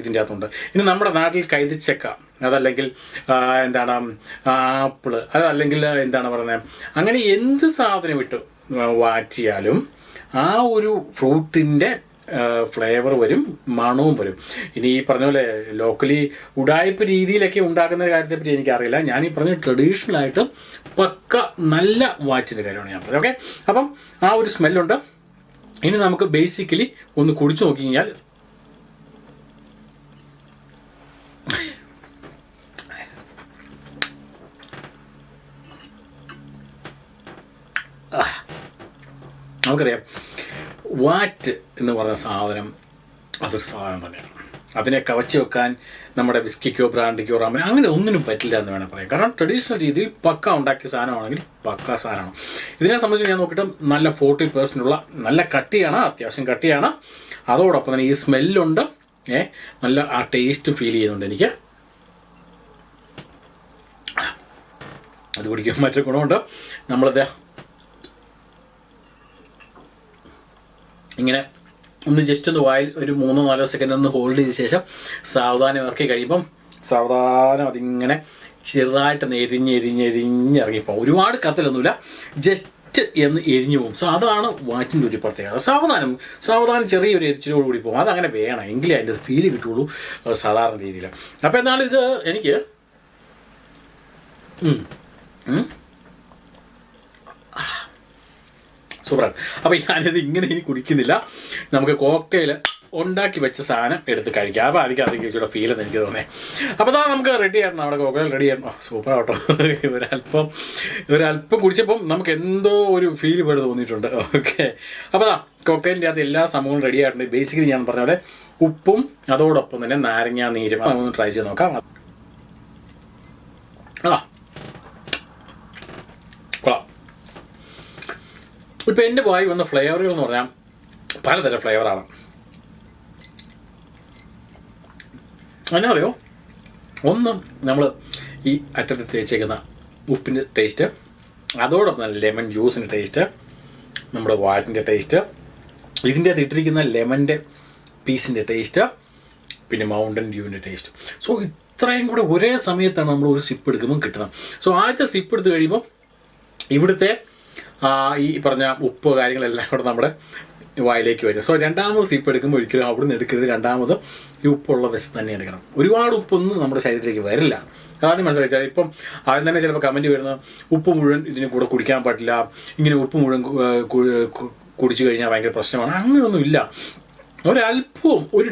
ഇതിന്റെ അകത്തുണ്ട്. ഇനി നമ്മുടെ നാട്ടിൽ കൈതിച്ചക്ക അതല്ലെങ്കിൽ എന്താണ് ആപ്പിൾ അതല്ലെങ്കിൽ എന്താണ് പറയുന്നത് അങ്ങനെ എന്ത് സാധനം ഇട്ട് വാറ്റിയാലും ആ ഒരു ഫ്രൂട്ടിന്റെ ഫ്ലേവർ വരും മണവും വരും. ഇനി ഈ പറഞ്ഞ പോലെ ലോക്കലി ഉടായ്പ രീതിയിലൊക്കെ ഉണ്ടാക്കുന്ന കാര്യത്തെപ്പറ്റി എനിക്കറിയില്ല. ഞാൻ ഈ പറഞ്ഞ ട്രഡീഷണൽ ആയിട്ട് പക്ക നല്ല വാച്ചിന്റെ കാര്യമാണ് ഞാൻ പറഞ്ഞത്. ഓക്കെ അപ്പം ആ ഒരു സ്മെല്ലുണ്ട് ഇനി നമുക്ക് ബേസിക്കലി ഒന്ന് കുടിച്ചു നോക്കി കഴിഞ്ഞാൽ നമുക്കറിയാം. വാറ്റ് എന്ന് പറഞ്ഞ സാധനം അതൊരു സാധനം തന്നെയാണ്. അതിനെ കവച്ച് വെക്കാൻ നമ്മുടെ വിസ്കിക്കോ ബ്രാൻഡിക്കോ റാമിന് അങ്ങനെ ഒന്നിനും പറ്റില്ല എന്ന് വേണം പറയാം കാരണം ട്രഡീഷണൽ രീതിയിൽ പക്ക ഉണ്ടാക്കിയ സാധനമാണെങ്കിൽ പക്ക സാധനമാണ്. ഇതിനെ സംബന്ധിച്ച് ഞാൻ നോക്കിയിട്ട് നല്ല ഫോർട്ടി ഉള്ള നല്ല കട്ടിയാണ് അത്യാവശ്യം കട്ടിയാണ്. അതോടൊപ്പം തന്നെ ഈ സ്മെല്ലുണ്ട് ഏ നല്ല ആ ടേസ്റ്റ് ഫീൽ ചെയ്യുന്നുണ്ട് എനിക്ക്. അത് കുടിക്കാൻ മറ്റൊരു ഗുണമുണ്ട്. നമ്മളത് ഇങ്ങനെ ഒന്ന് ജസ്റ്റ് ഒന്ന് വായിൽ ഒരു മൂന്നോ നാലോ സെക്കൻഡ് ഒന്ന് ഹോൾഡ് ചെയ്ത ശേഷം സാവധാനം ഇറക്കി കഴിയുമ്പം സാവധാനം അതിങ്ങനെ ചെറുതായിട്ട് എരിഞ്ഞ് എരിഞ്ഞ് എരിഞ്ഞ് ഇറങ്ങിപ്പോകും. ഒരുപാട് കത്തലൊന്നുമില്ല. ജസ്റ്റ് എന്ന് എരിഞ്ഞു പോകും. സോ അതാണ് വാച്ചിന്റെ ഒരു പ്രത്യേകത. സാവധാനം സാവധാനം ചെറിയൊരു എരിച്ചിലോട് കൂടി പോകും. അതങ്ങനെ വേണം. എങ്കിലേ അതിന്റെ ഫീൽ കിട്ടുള്ളൂ സാധാരണ രീതിയിൽ. അപ്പോൾ എന്നാലും ഇത് എനിക്ക് സൂപ്പറാണ്. അപ്പോൾ ഞാനിത് ഇങ്ങനെ ഇനി കുടിക്കുന്നില്ല. നമുക്ക് കോക്കയിൽ ഉണ്ടാക്കി വെച്ച സാധനം എടുത്ത് കഴിക്കാം. അപ്പോൾ അതിക്ക് അതിക്ക് ഇച്ചിരി ഫീൽ എന്ന് എനിക്ക് തോന്നേ അപ്പോൾ അതാ നമുക്ക് റെഡി ആയിരുന്നു. നമ്മുടെ കോക്കയിൽ റെഡി ആയിരുന്നു. സൂപ്പർ ആട്ടോ. ഒരല്പം ഒരല്പം കുടിച്ചപ്പം നമുക്ക് എന്തോ ഒരു ഫീൽ പോലെ തോന്നിയിട്ടുണ്ട്. ഓക്കെ അപ്പോൾ അതാ കോക്കയിലിന്റെ അകത്ത് എല്ലാ സംഭവങ്ങളും റെഡി ആയിട്ടുണ്ട്. ബേസിക്കലി ഞാൻ പറഞ്ഞ പോലെ ഉപ്പും അതോടൊപ്പം തന്നെ നാരങ്ങ നീരും. ഒന്ന് ട്രൈ ചെയ്ത് നോക്കാം. ആ ഇപ്പം എന്റെ വായി വന്ന ഫ്ലേവറുകൾ എന്ന് പറഞ്ഞാൽ പലതരം ഫ്ലേവറാണ് എന്നാ അറിയോ ഒന്ന് നമ്മൾ ഈ അറ്റത്ത് തേച്ചേക്കുന്ന ഉപ്പിന്റെ ടേസ്റ്റ് അതോടൊപ്പം തന്നെ ലെമൺ ജ്യൂസിന്റെ ടേസ്റ്റ് നമ്മുടെ വാറ്റിന്റെ ടേസ്റ്റ് ഇതിന്റെ അകത്ത് ഇട്ടിരിക്കുന്ന ലെമന്റെ പീസിന്റെ ടേസ്റ്റ് പിന്നെ മൗണ്ടൻ ഡ്യൂവിന്റെ ടേസ്റ്റ് സോ ഇത്രയും കൂടെ ഒരേ സമയത്താണ് നമ്മൾ ഒരു സിപ്പ് എടുക്കുമ്പോൾ കിട്ടണം. സോ ആദ്യത്തെ സിപ്പ് എടുത്ത് കഴിയുമ്പോൾ ഇവിടുത്തെ ഈ പറഞ്ഞ ഉപ്പ് കാര്യങ്ങളെല്ലാം കൂടെ നമ്മുടെ വായിലേക്ക് വരും. സോ രണ്ടാമത് സീപ്പ് എടുക്കുമ്പോൾ ഒരിക്കലും അവിടെ നിന്ന് എടുക്കരുത്. രണ്ടാമത് ഈ ഉപ്പുള്ള വശത്ത് തന്നെ എടുക്കണം. ഒരുപാട് ഉപ്പൊന്നും നമ്മുടെ ശരീരത്തിലേക്ക് വരില്ല. ആദ്യം മനസ്സിലാക്കിയാൽ ഇപ്പം ആദ്യം തന്നെ ചിലപ്പോൾ കമന്റ് വരുന്ന ഉപ്പ് മുഴുവൻ ഇതിന് കൂടെ കുടിക്കാൻ പറ്റില്ല. ഇങ്ങനെ ഉപ്പ് മുഴുവൻ കുടിച്ചു കഴിഞ്ഞാൽ ഭയങ്കര പ്രശ്നമാണ്. അങ്ങനെയൊന്നുമില്ല ഒരല്പവും ഒരു